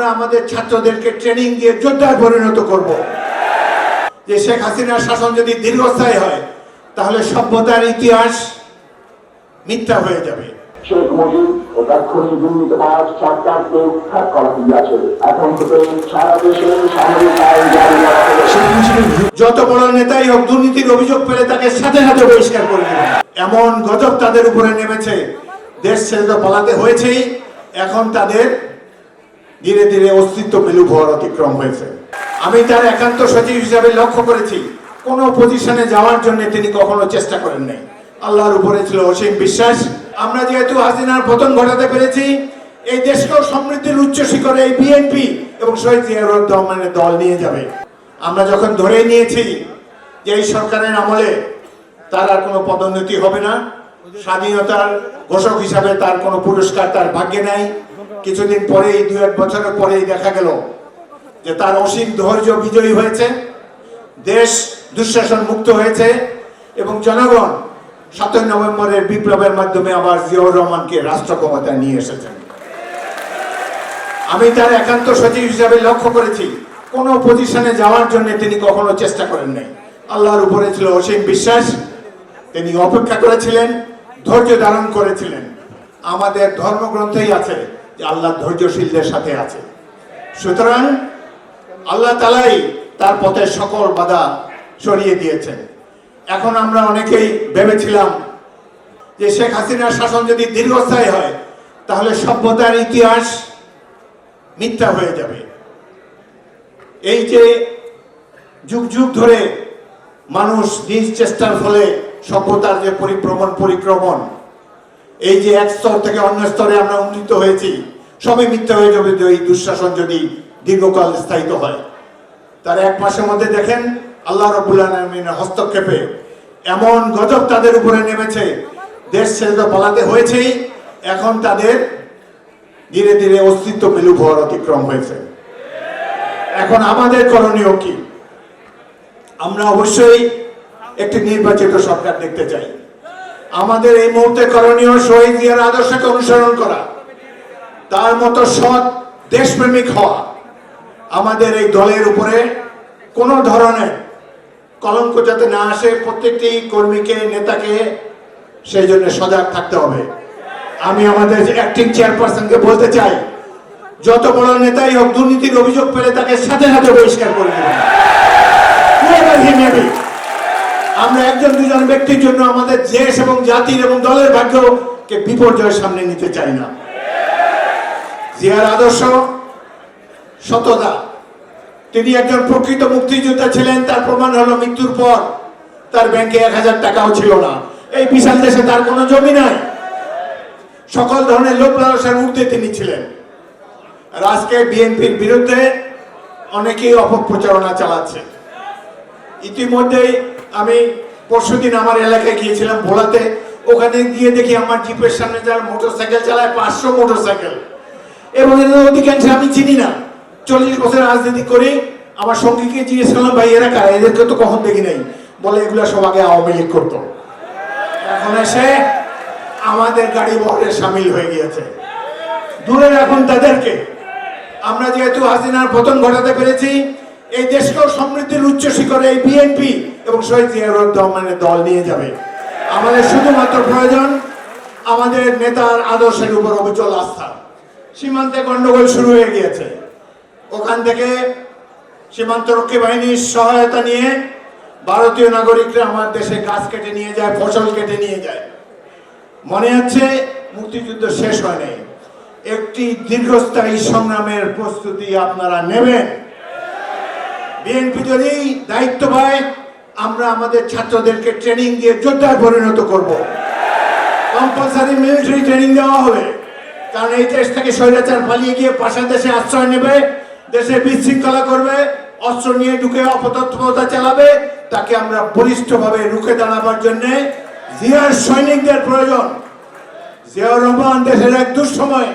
আমরা আমাদের ছাত্রদেরকে ট্রেনিং দিয়ে যোদ্ধায় পরিণত করব। যে শেখ হাসিনার শাসন যদি দীর্ঘস্থায়ী হয় তাহলে সভ্যতার ইতিহাস মিথ্যা হয়ে যাবে। শেখ মুজিব ও তাৎক্ষণিক দুর্নীতিবাজ সরকারকে উৎখাত করা হইয়াছে এখন থেকে সারা দেশে সামরিক আইন জারি যত বড় নেতাই হোক দুর্নীতির অভিযোগ পেলে তাকে সাথে সাথে বহিষ্কার করে এমন গজব তাদের উপরে নেমেছে। দেশ ছেড়ে তো পালাতে হয়েছেই। এখন তাদের ধীরে ধীরে অস্তিত্ব বিলুপ হওয়ার অতিক্রম হয়েছে। আমি তার একান্ত সচিব হিসাবে লক্ষ্য করেছি। কোনো পজিশনে যাওয়ার জন্য তিনি কখনো চেষ্টা করেন নাই। আল্লাহর উপরে ছিল অসীম বিশ্বাস। আমরা যেহেতু হাসিনার পতন ঘটাতে পেরেছি, এই দেশকেও সমৃদ্ধির উচ্চ শিখরে এই বিএনপি এবং শহীদ জিয়াউর রহমানের দল নিয়ে যাবে। আমরা যখন ধরে নিয়েছি যে এই সরকারের আমলে তার আর কোনো পদোন্নতি হবে না, স্বাধীনতার ঘোষক হিসাবে তার কোনো পুরস্কার তার ভাগ্যে নাই। কিছুদিন পরেই, দু এক বছরের পরেই দেখা গেল যে তার অসীম ধৈর্য বিজয়ী হয়েছে, দেশ দুঃশাসন মুক্ত হয়েছে এবং জনগণ সাতই নভেম্বরের বিপ্লবের মাধ্যমে আবার জিয়াউর রহমানকে রাষ্ট্র ক্ষমতায় নিয়ে এসেছেন। আমি তার একান্ত সচিব হিসাবে লক্ষ্য করেছি, কোনো পজিশনে যাওয়ার জন্য তিনি কখনো চেষ্টা করেন নাই। আল্লাহর উপরে ছিল অসীম বিশ্বাস, তিনি অপেক্ষা করেছিলেন, ধৈর্য ধারণ করেছিলেন। আমাদের ধর্মগ্রন্থেই আছে আল্লাহ ধৈর্যশীলদের সাথে আছে। সুতরাং আল্লাহ তালাই তার পথে সকল বাধা সরিয়ে দিয়েছেন। এখন আমরা অনেকেই ভেবেছিলাম যে শেখ হাসিনার শাসন যদি দীর্ঘস্থায়ী হয়, তাহলে সভ্যতার ইতিহাস মিথ্যা হয়ে যাবে। এই যে যুগ যুগ ধরে মানুষ নিজ চেষ্টার ফলে সভ্যতার যে পরিভ্রমণ, পরিক্রমণ, এই যে এক স্তর থেকে অন্য স্তরে আমরা উন্নীত হয়েছি সবই মিথ্যা হয়ে যাবে যে এই দুঃশাসন যদি দীর্ঘকাল স্থায়িত হয়। তার এক মাসের মধ্যে দেখেন, আল্লাহ আলমিনের হস্তক্ষেপে এমন গজব তাদের উপরে নেমেছে। দেশ ছেড়ে তো পালাতে হয়েছেই, এখন তাদের ধীরে ধীরে অস্তিত্ব বিলুপ হওয়ার অতিক্রম হয়েছে। এখন আমাদের করণীয় কি? আমরা অবশ্যই একটি নির্বাচিত সরকার দেখতে চাই। আমাদের এই মুহূর্তে করণীয় শহীদ জিয়ার আদর্শকে অনুসরণ করা। তার মতো সৎ দেশপ্রেমিক হওয়া আমাদের এই দলের উপরে কোনো ধরনের কলঙ্ক যাতে না আসে, প্রত্যেকটি কর্মীকে, নেতাকে, সেই জন্য সজাগ থাকতে হবে। আমি আমাদের অ্যাক্টিং চেয়ারপারসনকে বলতে চাই, যত বড় নেতাই হোক, দুর্নীতির অভিযোগ পেলে তাকে সাথে সাথে বহিষ্কার করে দেবেন. আমরা একজন দুজন ব্যক্তির জন্য আমাদের দেশ এবং জাতির এবং দলের ভাগ্যকে বিপর্যয়ের সামনে নিতে চাই না। জিয়ার আদর্শ, সততা। তিনি একজন প্রকৃত মুক্তিযোদ্ধা ছিলেন, তার প্রমাণ হলো মৃত্যুর পর তার ব্যাংকে এক হাজার টাকাও ছিল না। এই বিশাল দেশে তার কোনো জমি নাই। সকল ধরনের লোক লালসার ঊর্ধ্বে তিনি ছিলেন। আজকে বিএনপির বিরুদ্ধে অনেকেই অপপ্রচারণা চালাচ্ছে। ইতিমধ্যেই আমি পরশুদিন আমার এলাকায় গিয়েছিলাম ভোলাতে। ওখানে গিয়ে দেখি আমার জিপের সামনে যারা মোটর সাইকেল চালায়, পাঁচশো মোটর সাইকেল এবং এদের অধিকাংশ আমি চিনি না। চল্লিশ বছর রাজনীতি করি আমার সঙ্গীকে জিজ্ঞেস করলাম, ভাই, এরা কারা? এদেরকে তো কখন দেখি নাই? বলে, এগুলো সব আগে আওয়ামী লীগ করতো। এখন এসে আমাদের গাড়ি বহরে সামিল হয়ে গিয়েছে। দূরে রাখুন তাদেরকে। আমরা যেহেতু হাসিনার পতন ঘটাতে পেরেছি, এই দেশকেও সমৃদ্ধির উচ্চ শিখরে এই বিএনপি এবং শহীদ জিয়াউর রহমানের দল নিয়ে যাবে। আমাদের শুধুমাত্র প্রয়োজন আমাদের নেতার আদর্শের উপর অবিচল আস্থা। সীমান্তে গন্ডগোল শুরু হয়ে গিয়েছে। ওখান থেকে সীমান্ত রক্ষী বাহিনীর সহায়তা নিয়ে ভারতীয় নাগরিকরা আমার দেশে গাছ কেটে নিয়ে যায়, ফসল কেটে নিয়ে যায়। মনে হচ্ছে মুক্তিযুদ্ধ শেষ হয়নি। একটি দীর্ঘস্থায়ী সংগ্রামের প্রস্তুতি আপনারা নেবেন। বিএনপি যদি দায়িত্ব পায়, আমরা আমাদের ছাত্রদেরকে ট্রেনিং দিয়ে যোদ্ধায় পরিণত করব। কম্পালসারি মিলিটারি ট্রেনিং দেওয়া হবে। কারণ এই দেশ থেকে স্বৈরাচার পালিয়ে গিয়ে পাশের দেশে আশ্রয় নেবে, দেশে বিশৃঙ্খলা করবে, অস্ত্র নিয়ে ঢুকে অপতৎপরতা চালাবে, তাকে আমরা বলিষ্ঠভাবে রুখে দাঁড়াবার জন্যে জিয়ার সৈনিকদের প্রয়োজন। জিয়াউর রহমান দেশের এক দুঃসময়